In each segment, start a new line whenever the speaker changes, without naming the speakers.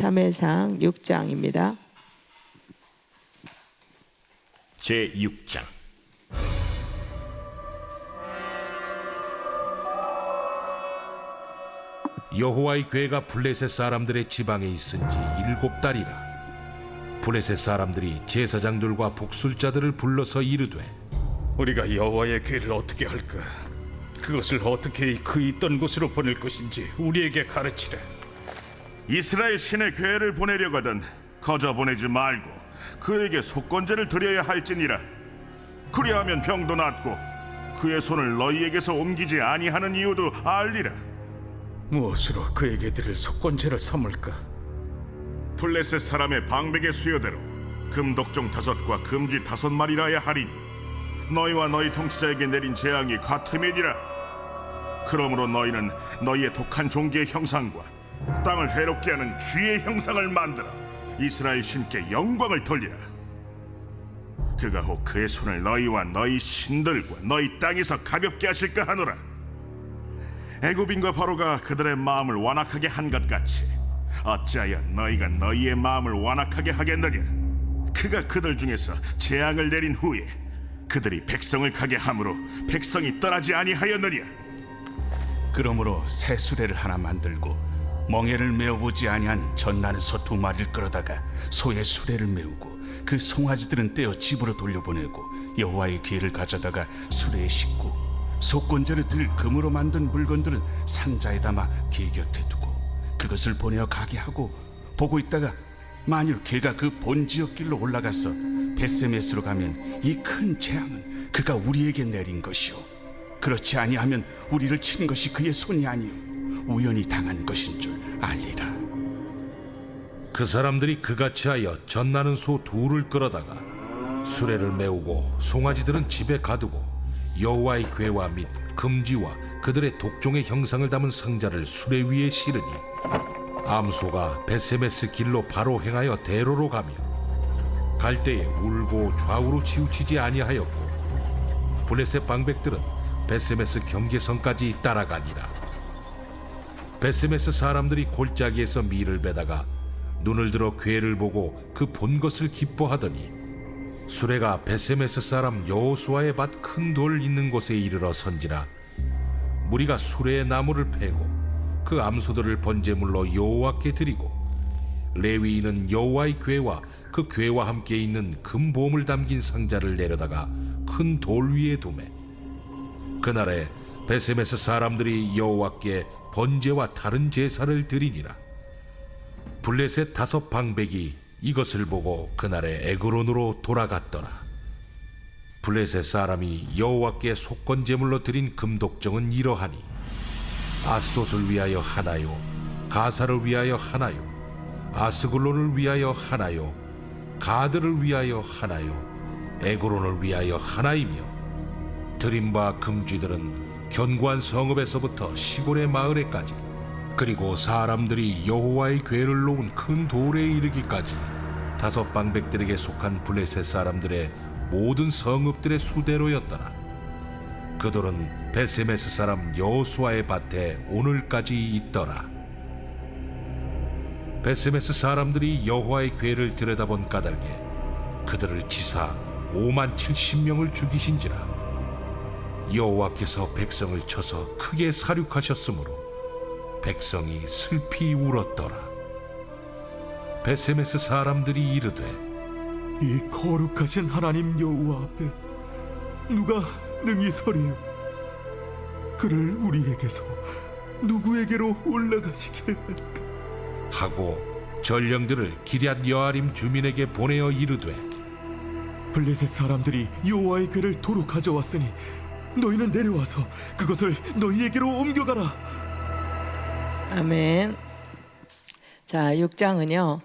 사무엘상 6장입니다.
제 6장
여호와의 괴가 블레셋 사람들의 지방에 있은 지 일곱 달이라 블레셋 사람들이 제사장들과 복술자들을 불러서 이르되
우리가 여호와의 괴를 어떻게 할까? 그것을 어떻게 그 있던 곳으로 보낼 것인지 우리에게 가르치라.
이스라엘 신의 괴를 보내려거든 거저 보내지 말고 그에게 속건제를 드려야 할지니라. 그리하면 병도 낫고 그의 손을 너희에게서 옮기지 아니하는 이유도 알리라.
무엇으로 그에게 드릴 속건제를 삼을까?
블레셋 사람의 방백의 수요대로 금독종 다섯과 금쥐 다섯 마리라야 하리니 너희와 너희 통치자에게 내린 재앙이 같음이니라. 그러므로 너희는 너희의 독한 종기의 형상과 땅을 해롭게 하는 쥐의 형상을 만들어 이스라엘 신께 영광을 돌리라. 그가 혹 그의 손을 너희와 너희 신들과 너희 땅에서 가볍게 하실까 하노라. 애굽인과 바로가 그들의 마음을 완악하게 한 것 같이 어찌하여 너희가 너희의 마음을 완악하게 하겠느냐? 그가 그들 중에서 재앙을 내린 후에 그들이 백성을 가게 함으로 백성이 떠나지 아니하였느냐?
그러므로 새 수레를 하나 만들고 멍에를 메어보지 아니한 전나는 소두 마리를 끌어다가 소의 수레를 메우고 그 송아지들은 떼어 집으로 돌려보내고 여호와의 귀를 가져다가 수레에 싣고 속건제를 들 금으로 만든 물건들은 상자에 담아 개 곁에 두고 그것을 보내어 가게 하고 보고 있다가 만일 개가 그 본지역 길로 올라가서 베세메스로 가면 이 큰 재앙은 그가 우리에게 내린 것이요 그렇지 아니하면 우리를 친 것이 그의 손이 아니요 우연히 당한 것인 줄 알리라.
그 사람들이 그같이 하여 전나는 소 둘을 끌어다가 수레를 메우고 송아지들은 집에 가두고 여호와의 괴와 및 금지와 그들의 독종의 형상을 담은 상자를 수레 위에 실으니 암소가 베세메스 길로 바로 행하여 대로로 가며 갈 때에 울고 좌우로 치우치지 아니하였고 블레셋 방백들은 베세메스 경계선까지 따라가니라 베세메스 사람들이 골짜기에서 밀을 베다가 눈을 들어 괴를 보고 그 본 것을 기뻐하더니 수레가 베세메스 사람 여호수아의 밭 큰 돌 있는 곳에 이르러 선지라 무리가 수레의 나무를 패고 그 암소들을 번제물로 여호와께 드리고 레위인은 여호와의 괴와 그 괴와 함께 있는 금보물 담긴 상자를 내려다가 큰 돌 위에 두매 그날에 베세메스 사람들이 여호와께 번제와 다른 제사를 드리니라. 블레셋 다섯 방백이 이것을 보고 그날에 에그론으로 돌아갔더라. 블레셋 사람이 여호와께 속건 제물로 드린 금독정은 이러하니 아스돗을 위하여 하나요, 가사를 위하여 하나요, 아스글론을 위하여 하나요, 가드를 위하여 하나요, 에그론을 위하여 하나이며 드린 바 금쥐들은 견고한 성읍에서부터 시골의 마을에까지 그리고 사람들이 여호와의 괴를 놓은 큰 돌에 이르기까지 다섯 방백들에게 속한 블레셋 사람들의 모든 성읍들의 수대로였더라. 그 돌은 베세메스 사람 여호수아의 밭에 오늘까지 있더라. 베세메스 사람들이 여호와의 괴를 들여다본 까닭에 그들을 치사 5만 70명을 죽이신지라. 여호와께서 백성을 쳐서 크게 사륙하셨으므로 백성이 슬피 울었더라. 베세메스 사람들이 이르되
이 거룩하신 하나님 여호와 앞에 누가 능히 서리요? 그를 우리에게서 누구에게로 올라가시게 할까?
하고 전령들을 기럇 여아림 주민에게 보내어 이르되
블레셋 사람들이 여호와의 궤를 도로 가져왔으니 너희는 내려와서 그것을 너희에게로 옮겨가라.
아멘. 자, 6장은요.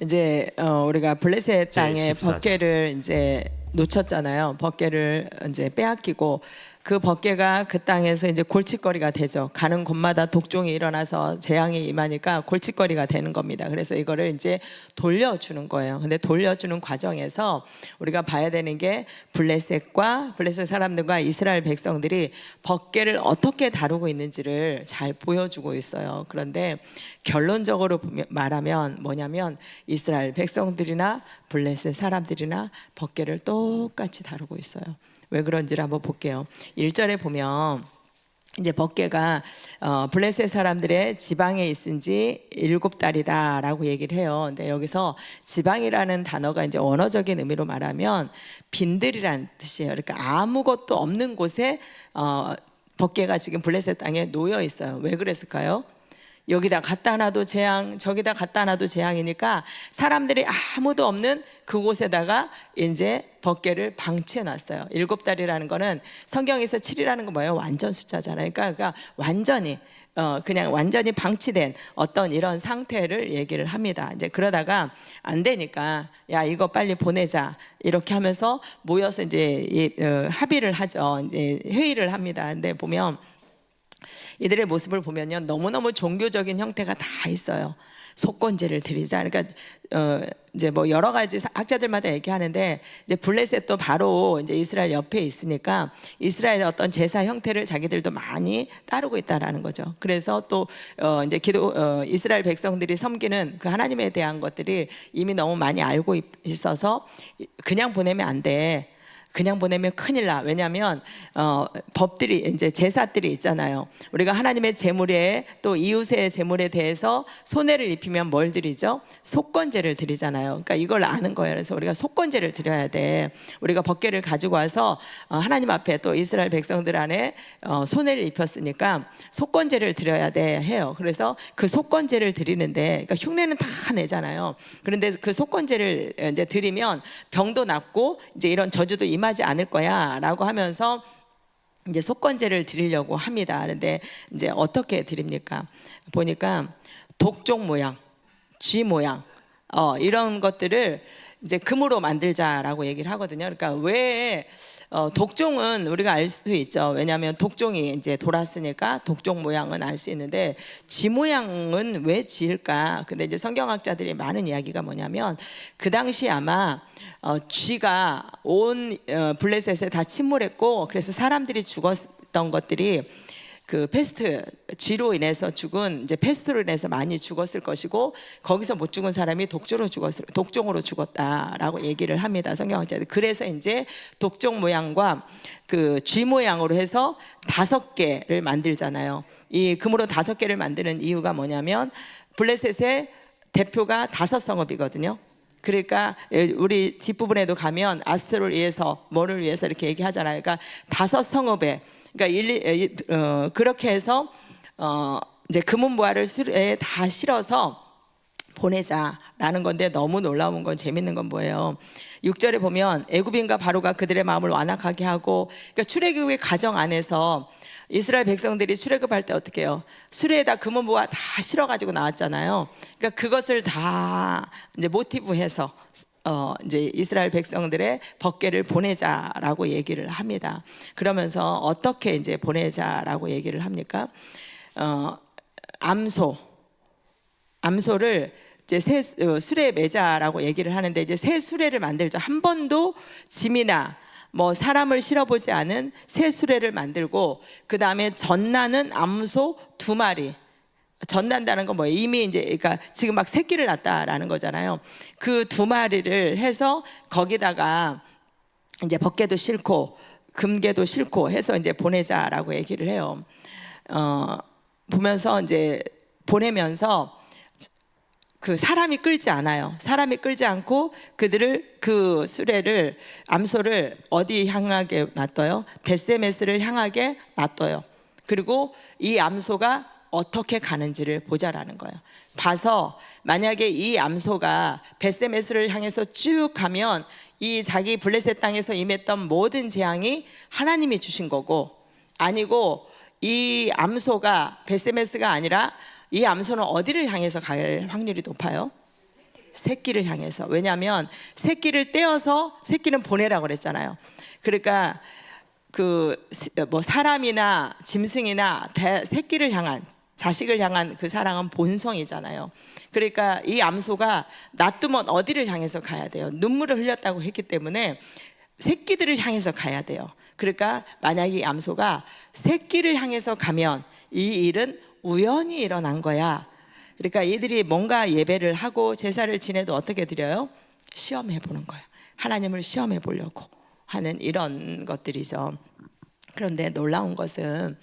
이제 어, 우리가 블레셋 땅의
14장.
법궤를 이제 놓쳤잖아요. 법궤를 이제 빼앗기고 그 벗개가 그 땅에서 이제 골칫거리가 되죠. 가는 곳마다 독종이 일어나서 재앙이 임하니까 골칫거리가 되는 겁니다. 그래서 이거를 이제 돌려주는 거예요. 근데 돌려주는 과정에서 우리가 봐야 되는 게 블레셋과 블레셋 사람들과 이스라엘 백성들이 벗개를 어떻게 다루고 있는지를 잘 보여주고 있어요. 그런데 결론적으로 말하면 뭐냐면 이스라엘 백성들이나 블레셋 사람들이나 벗개를 똑같이 다루고 있어요. 왜 그런지를 한번 볼게요. 1절에 보면 이제 벗개가 어, 블레셋 사람들의 지방에 있은 지 일곱 달이다라고 얘기를 해요. 근데 여기서 지방이라는 단어가 이제 언어적인 의미로 말하면 빈들이라는 뜻이에요. 그러니까 아무것도 없는 곳에 어, 벗개가 지금 블레셋 땅에 놓여 있어요. 왜 그랬을까요? 여기다 갖다 놔도 재앙, 저기다 갖다 놔도 재앙이니까 사람들이 아무도 없는 그곳에다가 이제 벗개를 방치해 놨어요. 일곱 달이라는 거는 성경에서 7이라는 건 뭐예요? 완전 숫자잖아요. 그러니까, 그러니까 완전히 어 그냥 완전히 방치된 어떤 이런 상태를 얘기를 합니다. 이제 그러다가 안 되니까 야 이거 빨리 보내자 이렇게 하면서 모여서 이제 이, 어, 합의를 하죠. 이제 회의를 합니다. 근데 보면 이들의 모습을 보면요 너무너무 종교적인 형태가 다 있어요. 속건제를 드리자. 그러니까 어 이제 뭐 여러 가지 학자들마다 얘기하는데 이제 블레셋도 바로 이제 이스라엘 옆에 있으니까 이스라엘의 어떤 제사 형태를 자기들도 많이 따르고 있다라는 거죠. 그래서 또 어 이제 기도 어 이스라엘 백성들이 섬기는 그 하나님에 대한 것들이 이미 너무 많이 알고 있- 있어서 그냥 보내면 안 돼. 그냥 보내면 큰일 나. 왜냐하면 어, 법들이 이제 제사들이 있잖아요. 우리가 하나님의 제물에 또 이웃의 제물에 대해서 손해를 입히면 뭘 드리죠? 속건제를 드리잖아요. 그러니까 이걸 아는 거예요. 그래서 우리가 속건제를 드려야 돼. 우리가 벗개를 가지고 와서 어, 하나님 앞에 또 이스라엘 백성들 안에 어, 손해를 입혔으니까 속건제를 드려야 돼 해요. 그래서 그 속건제를 드리는데 그러니까 흉내는 다 내잖아요. 그런데 그 속건제를 이제 드리면 병도 낫고 이제 이런 저주도 임 하지 않을 거야라고 하면서 이제 속건제를 드리려고 합니다. 그런데 이제 어떻게 드립니까? 보니까 독종 모양, 쥐 모양, 어, 이런 것들을 이제 금으로 만들자라고 얘기를 하거든요. 그러니까 왜 어, 독종은 우리가 알 수 있죠. 왜냐하면 독종이 이제 돌았으니까 독종 모양은 알 수 있는데 쥐 모양은 왜 지을까? 근데 이제 성경학자들이 많은 이야기가 뭐냐면 그 당시 아마 어, 쥐가 온 어, 블레셋에 다 침몰했고 그래서 사람들이 죽었던 것들이 그 패스트 쥐로 인해서 죽은 이제 패스트로 인해서 많이 죽었을 것이고 거기서 못 죽은 사람이 독조로 죽었을 독종으로 죽었다라고 얘기를 합니다 성경학자들. 그래서 이제 독종 모양과 그 쥐 모양으로 해서 다섯 개를 만들잖아요. 이 금으로 다섯 개를 만드는 이유가 뭐냐면 블레셋의 대표가 다섯 성읍이거든요. 그러니까 우리 뒷부분에도 가면 아스트로를 위해서 뭐를 위해서 이렇게 얘기하잖아요. 그러니까 다섯 성읍에 그러니까 일리, 어, 그렇게 해서 어, 이제 금은보화를 수레에 다 실어서 보내자라는 건데 너무 놀라운 건 재밌는 건 뭐예요? 6절에 보면 애굽인과 바로가 그들의 마음을 완악하게 하고 그러니까 출애굽의 가정 안에서 이스라엘 백성들이 출애굽할 때 어떻게 해요? 수레에다 금은보화 다 실어 가지고 나왔잖아요. 그러니까 그것을 다 이제 모티브해서 어 이제 이스라엘 백성들의 벗개를 보내자라고 얘기를 합니다. 그러면서 어떻게 이제 보내자라고 얘기를 합니까? 어 암소 암소를 이제 새 어, 수레 매자라고 얘기를 하는데 이제 새 수레를 만들죠. 한 번도 짐이나 뭐 사람을 실어보지 않은 새 수레를 만들고 그 다음에 전나는 암소 두 마리. 전난다는 건 뭐예요? 이미 이제 그러니까 지금 막 새끼를 낳았다라는 거잖아요. 그 두 마리를 해서 거기다가 이제 벗개도 싫고 금괴도 싫고 해서 이제 보내자라고 얘기를 해요. 어, 보면서 이제 보내면서 그 사람이 끌지 않아요. 사람이 끌지 않고 그들을 그 수레를 암소를 어디 향하게 놔둬요? 베세메스를 향하게 놔둬요. 그리고 이 암소가 어떻게 가는지를 보자라는 거예요. 봐서 만약에 이 암소가 베세메스를 향해서 쭉 가면 이 자기 블레셋 땅에서 임했던 모든 재앙이 하나님이 주신 거고 아니고 이 암소가 베세메스가 아니라 이 암소는 어디를 향해서 갈 확률이 높아요? 새끼를 향해서. 왜냐하면 새끼를 떼어서 새끼는 보내라고 그랬잖아요. 그러니까 그 뭐 사람이나 짐승이나 대, 새끼를 향한 자식을 향한 그 사랑은 본성이잖아요. 그러니까 이 암소가 놔두면 어디를 향해서 가야 돼요? 눈물을 흘렸다고 했기 때문에 새끼들을 향해서 가야 돼요. 그러니까 만약에 이 암소가 새끼를 향해서 가면 이 일은 우연히 일어난 거야. 그러니까 이들이 뭔가 예배를 하고 제사를 지내도 어떻게 드려요? 시험해 보는 거예요. 하나님을 시험해 보려고 하는 이런 것들이죠. 그런데 놀라운 것은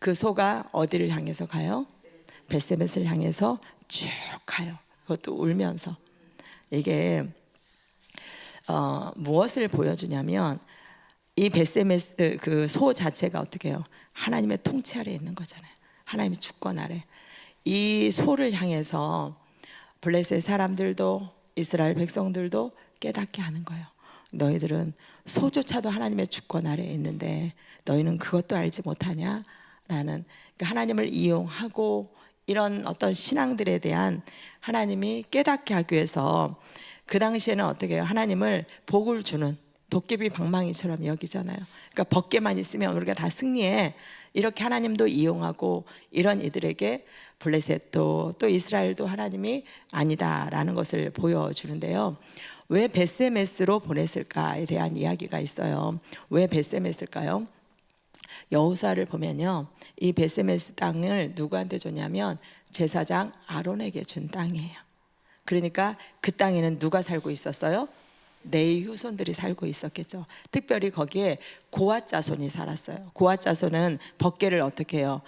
그 소가 어디를 향해서 가요? 베세벳을 향해서 쭉 가요. 그것도 울면서 이게 어, 무엇을 보여주냐면 이 베세메스 그 소 자체가 어떻게 해요? 하나님의 통치 아래 있는 거잖아요. 하나님의 주권 아래. 이 소를 향해서 블레셋 사람들도 이스라엘 백성들도 깨닫게 하는 거예요. 너희들은 소조차도 하나님의 주권 아래 있는데 너희는 그것도 알지 못하냐? 라는 그러니까 하나님을 이용하고 이런 어떤 신앙들에 대한 하나님이 깨닫게 하기 위해서 그 당시에는 어떻게 해요? 하나님을 복을 주는 도깨비 방망이처럼 여기잖아요. 그러니까 벗개만 있으면 우리가 다 승리해. 이렇게 하나님도 이용하고 이런 이들에게 블레셋도 또 이스라엘도 하나님이 아니다라는 것을 보여주는데요. 왜 베세메스로 보냈을까에 대한 이야기가 있어요. 왜 베세메스일까요? 여호수아를 보면요. 이 베세메스 땅을 누구한테 줬냐면 제사장 아론에게 준 땅이에요. 그러니까 그 땅에는 누가 살고 있었어요? 네 후손들이 살고 있었겠죠. 특별히 거기에 고아 자손이 살았어요. 고아 자손은 벗개를 어떻게 해요?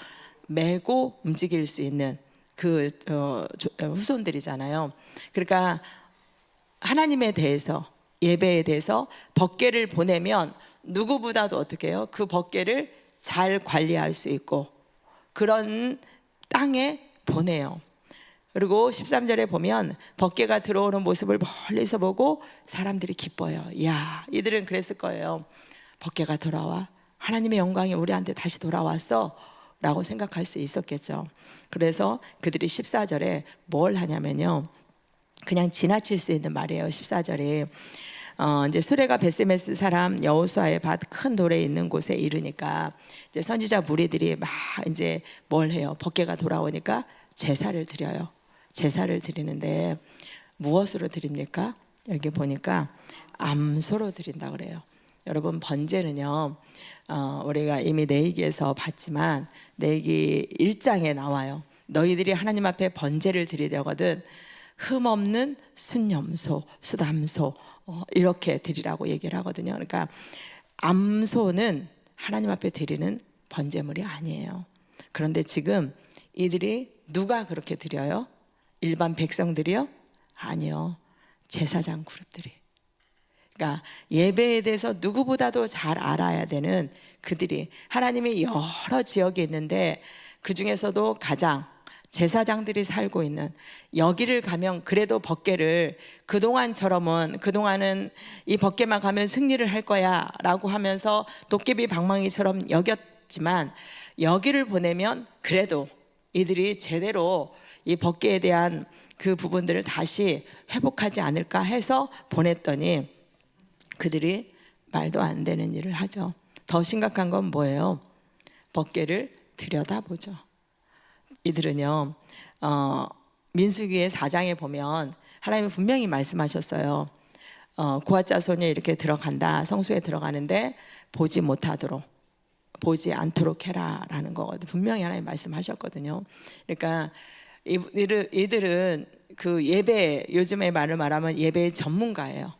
메고 움직일 수 있는 그 어, 조- 어, 후손들이잖아요. 그러니까 하나님에 대해서 예배에 대해서 벗개를 보내면 누구보다도 어떻게 해요? 그 벗개를 잘 관리할 수 있고 그런 땅에 보내요. 그리고 13절에 보면 벗개가 들어오는 모습을 멀리서 보고 사람들이 기뻐요. 야, 이들은 그랬을 거예요. 벗개가 돌아와. 하나님의 영광이 우리한테 다시 돌아왔어. 라고 생각할 수 있었겠죠. 그래서 그들이 14절에 뭘 하냐면요. 그냥 지나칠 수 있는 말이에요. 14절에 어, 이제 수레가 베세메스 사람 여호수아의 밭 큰 돌에 있는 곳에 이르니까 이제 선지자 무리들이 막 이제 뭘 해요? 벗개가 돌아오니까 제사를 드려요. 제사를 드리는데 무엇으로 드립니까? 여기 보니까 암소로 드린다 그래요. 여러분 번제는요. 어, 우리가 이미 내기에서 봤지만 내기 1장에 나와요. 너희들이 하나님 앞에 번제를 드리려거든 흠 없는 순염소, 수담소 어, 이렇게 드리라고 얘기를 하거든요. 그러니까 암소는 하나님 앞에 드리는 번제물이 아니에요. 그런데 지금 이들이 누가 그렇게 드려요? 일반 백성들이요? 아니요. 제사장 그룹들이. 그러니까 예배에 대해서 누구보다도 잘 알아야 되는 그들이 하나님이 여러 지역에 있는데 그 중에서도 가장 제사장들이 살고 있는 여기를 가면 그래도 벗개를 그동안처럼은 그동안은 이 벗개만 가면 승리를 할 거야라고 하면서 도깨비 방망이처럼 여겼지만 여기를 보내면 그래도 이들이 제대로 이 벗개에 대한 그 부분들을 다시 회복하지 않을까 해서 보냈더니 그들이 말도 안 되는 일을 하죠. 더 심각한 건 뭐예요? 벗개를 들여다보죠. 이들은요, 어, 민수기의 4장에 보면 하나님이 분명히 말씀하셨어요. 어, 고아자손이 이렇게 들어간다, 성소에 들어가는데 보지 못하도록, 보지 않도록 해라 라는 거거든. 분명히 하나님 말씀하셨거든요. 그러니까 이들, 이들은 그 예배, 요즘의 말을 말하면 예배의 전문가예요.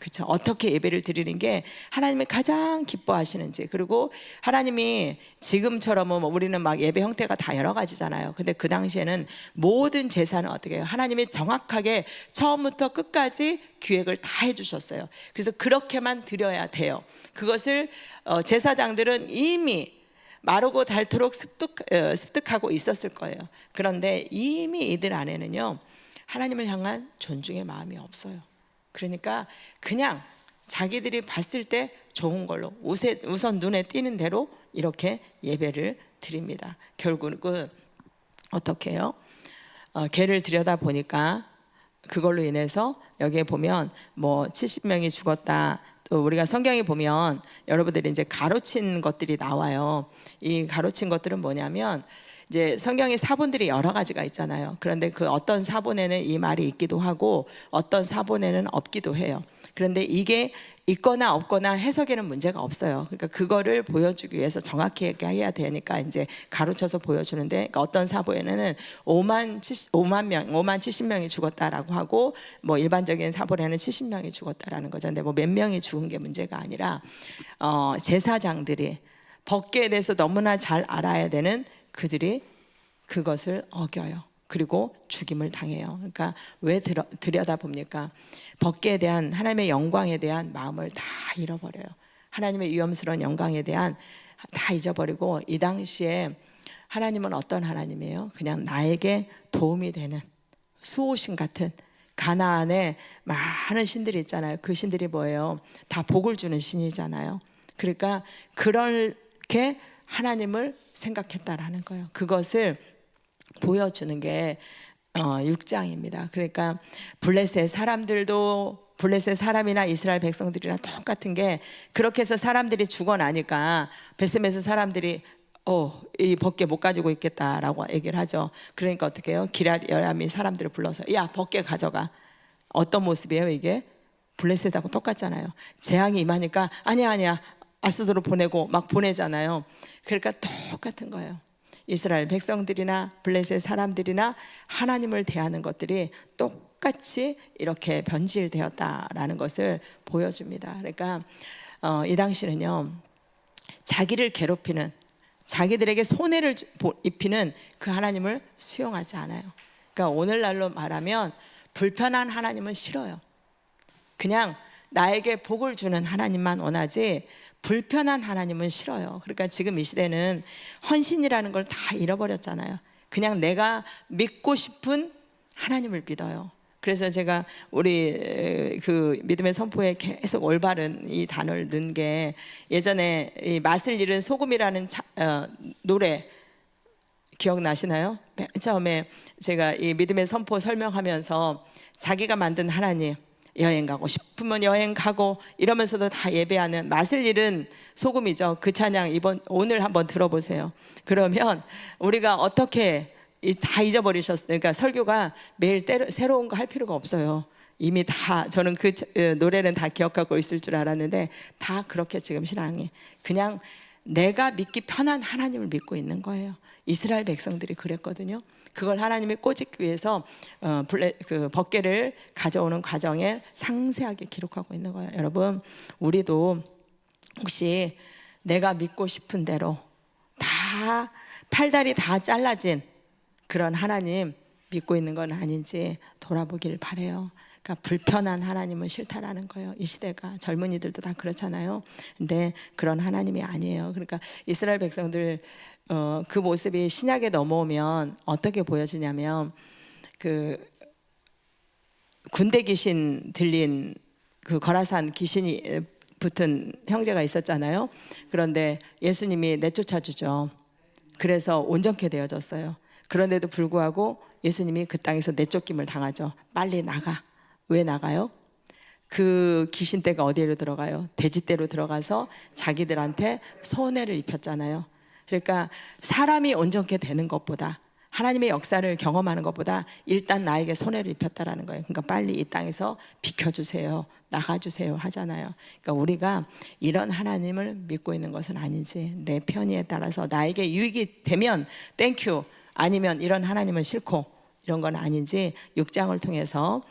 그렇죠. 어떻게 예배를 드리는 게 하나님이 가장 기뻐하시는지 그리고 하나님이 지금처럼은 뭐 우리는 막 예배 형태가 다 여러 가지잖아요. 근데 그 당시에는 모든 제사는 어떻게 해요? 하나님이 정확하게 처음부터 끝까지 기획을 다 해주셨어요. 그래서 그렇게만 드려야 돼요. 그것을 어, 제사장들은 이미 마르고 닳도록 습득, 어, 습득하고 있었을 거예요. 그런데 이미 이들 안에는요 하나님을 향한 존중의 마음이 없어요. 그러니까 그냥 자기들이 봤을 때 좋은 걸로 우선 눈에 띄는 대로 이렇게 예배를 드립니다. 결국은 어떻게 해요? 어, 개를 들여다 보니까 그걸로 인해서 여기에 보면 뭐 70명이 죽었다. 또 우리가 성경에 보면 여러분들이 이제 가로친 것들이 나와요. 이 가로친 것들은 뭐냐면 이제 성경에 사본들이 여러 가지가 있잖아요. 그런데 그 어떤 사본에는 이 말이 있기도 하고 어떤 사본에는 없기도 해요. 그런데 이게 있거나 없거나 해석에는 문제가 없어요. 그러니까 그거를 보여주기 위해서 정확히 해야 되니까 이제 가로쳐서 보여주는데 그러니까 어떤 사본에는 5만 70, 5만 명, 5만 70명이 죽었다라고 하고 뭐 일반적인 사본에는 70명이 죽었다라는 거죠. 근데 뭐 몇 명이 죽은 게 문제가 아니라 어, 제사장들이 법계에 대해서 너무나 잘 알아야 되는 그들이 그것을 어겨요. 그리고 죽임을 당해요. 그러니까 왜 들여, 들여다 봅니까? 법계에 대한 하나님의 영광에 대한 마음을 다 잃어버려요. 하나님의 위엄스러운 영광에 대한 다 잊어버리고 이 당시에 하나님은 어떤 하나님이에요? 그냥 나에게 도움이 되는 수호신 같은 가나안에 많은 신들이 있잖아요. 그 신들이 뭐예요? 다 복을 주는 신이잖아요. 그러니까 그렇게 하나님을 생각했다라는 거예요. 그것을 보여주는 게 어, 6장입니다. 그러니까 블레셋 사람들도 블레셋 사람이나 이스라엘 백성들이랑 똑같은 게 그렇게 해서 사람들이 죽어나니까 베스메스 사람들이 어, 이 벗개 못 가지고 있겠다라고 얘기를 하죠. 그러니까 어떻게 해요? 기라야미 사람들을 불러서 야 벗개 가져가. 어떤 모습이에요 이게? 블레셋하고 똑같잖아요. 재앙이 임하니까 아니야 아니야 아스도로 보내고 막 보내잖아요. 그러니까 똑같은 거예요. 이스라엘 백성들이나 블레셋 사람들이나 하나님을 대하는 것들이 똑같이 이렇게 변질되었다라는 것을 보여줍니다. 그러니까 어, 이 당시는요 자기를 괴롭히는 자기들에게 손해를 입히는 그 하나님을 수용하지 않아요. 그러니까 오늘날로 말하면 불편한 하나님은 싫어요. 그냥 나에게 복을 주는 하나님만 원하지 불편한 하나님은 싫어요. 그러니까 지금 이 시대는 헌신이라는 걸 다 잃어버렸잖아요. 그냥 내가 믿고 싶은 하나님을 믿어요. 그래서 제가 우리 에, 그 믿음의 선포에 계속 올바른 이 단어를 넣은 게 예전에 이 맛을 잃은 소금이라는 차- 어, 노래 기억나시나요? 맨 처음에 제가 이 믿음의 선포 설명하면서 자기가 만든 하나님 여행 가고 싶으면 여행 가고 이러면서도 다 예배하는 맛을 잃은 소금이죠. 그 찬양 이번 오늘 한번 들어보세요. 그러면 우리가 어떻게 이- 다 잊어버리셨어요. 그러니까 설교가 매일 때로, 새로운 거 할 필요가 없어요. 이미 다 저는 그 차- 어, 노래는 다 기억하고 있을 줄 알았는데 다 그렇게 지금 신앙이 그냥 내가 믿기 편한 하나님을 믿고 있는 거예요. 이스라엘 백성들이 그랬거든요. 그걸 하나님이 꼬집기 위해서 어, 블레, 그 법계를 가져오는 과정에 상세하게 기록하고 있는 거예요. 여러분, 우리도 혹시 내가 믿고 싶은 대로 다 팔다리 다 잘라진 그런 하나님 믿고 있는 건 아닌지 돌아보길 바래요. 그러니까 불편한 하나님은 싫다라는 거예요. 이 시대가 젊은이들도 다 그렇잖아요. 근데 그런 하나님이 아니에요. 그러니까 이스라엘 백성들 어, 그 모습이 신약에 넘어오면 어떻게 보여지냐면 그 군대 귀신 들린 그 거라산 귀신이 붙은 형제가 있었잖아요. 그런데 예수님이 내쫓아 주죠. 그래서 온전케 되어졌어요. 그런데도 불구하고 예수님이 그 땅에서 내쫓김을 당하죠. 빨리 나가. 왜 나가요? 그 귀신떼가 어디로 들어가요? 돼지떼로 들어가서 자기들한테 손해를 입혔잖아요. 그러니까 사람이 온전케 되는 것보다 하나님의 역사를 경험하는 것보다 일단 나에게 손해를 입혔다라는 거예요. 그러니까 빨리 이 땅에서 비켜주세요. 나가주세요. 하잖아요. 그러니까 우리가 이런 하나님을 믿고 있는 것은 아니지. 내 편의에 따라서 나에게 유익이 되면 땡큐. 아니면 이런 하나님은 싫고 이런 건 아닌지 6장을 통해서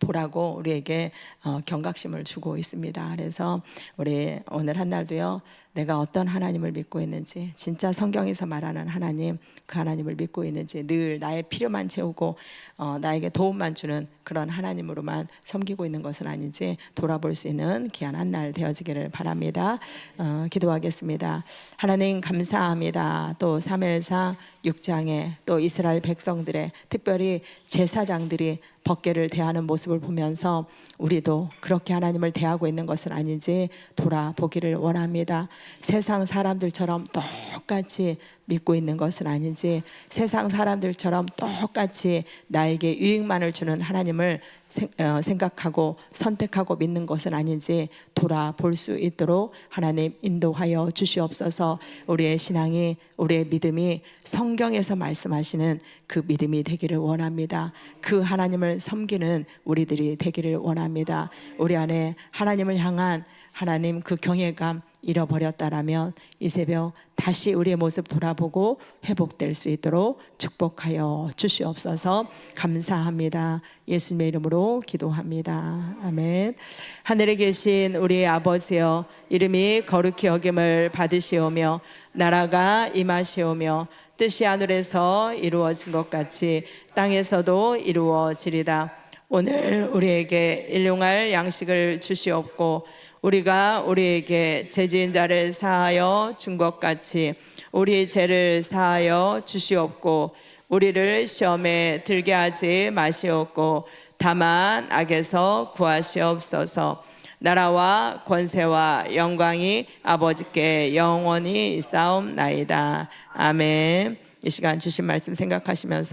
보라고 우리에게 어, 경각심을 주고 있습니다. 그래서 우리 오늘 한 날도요. 내가 어떤 하나님을 믿고 있는지 진짜 성경에서 말하는 하나님 그 하나님을 믿고 있는지 늘 나의 필요만 채우고 어, 나에게 도움만 주는 그런 하나님으로만 섬기고 있는 것은 아닌지 돌아볼 수 있는 귀한 한 날 되어지기를 바랍니다. 어, 기도하겠습니다. 하나님 감사합니다. 또 사무엘상 6장에 또 이스라엘 백성들의 특별히 제사장들이 법계를 대하는 모습을 보면서 우리도 그렇게 하나님을 대하고 있는 것은 아닌지 돌아보기를 원합니다. 세상 사람들처럼 똑같이 믿고 있는 것은 아닌지 세상 사람들처럼 똑같이 나에게 유익만을 주는 하나님을 생- 어, 생각하고 선택하고 믿는 것은 아닌지 돌아볼 수 있도록 하나님 인도하여 주시옵소서 우리의 신앙이 우리의 믿음이 성경에서 말씀하시는 그 믿음이 되기를 원합니다. 그 하나님을 섬기는 우리들이 되기를 원합니다. 우리 안에 하나님을 향한 하나님 그 경외감 잃어버렸다라면 이 새벽 다시 우리의 모습 돌아보고 회복될 수 있도록 축복하여 주시옵소서 감사합니다. 예수님의 이름으로 기도합니다. 아멘. 하늘에 계신 우리 아버지여 이름이 거룩히 여김을 받으시오며 나라가 임하시오며 뜻이 하늘에서 이루어진 것 같이 땅에서도 이루어지리다. 오늘 우리에게 일용할 양식을 주시옵고 우리가 우리에게 죄지은 자를 사하여 준 것 같이 우리 죄를 사하여 주시옵고 우리를 시험에 들게 하지 마시옵고 다만 악에서 구하시옵소서. 나라와 권세와 영광이 아버지께 영원히 싸움나이다. 아멘. 이 시간 주신 말씀 생각하시면서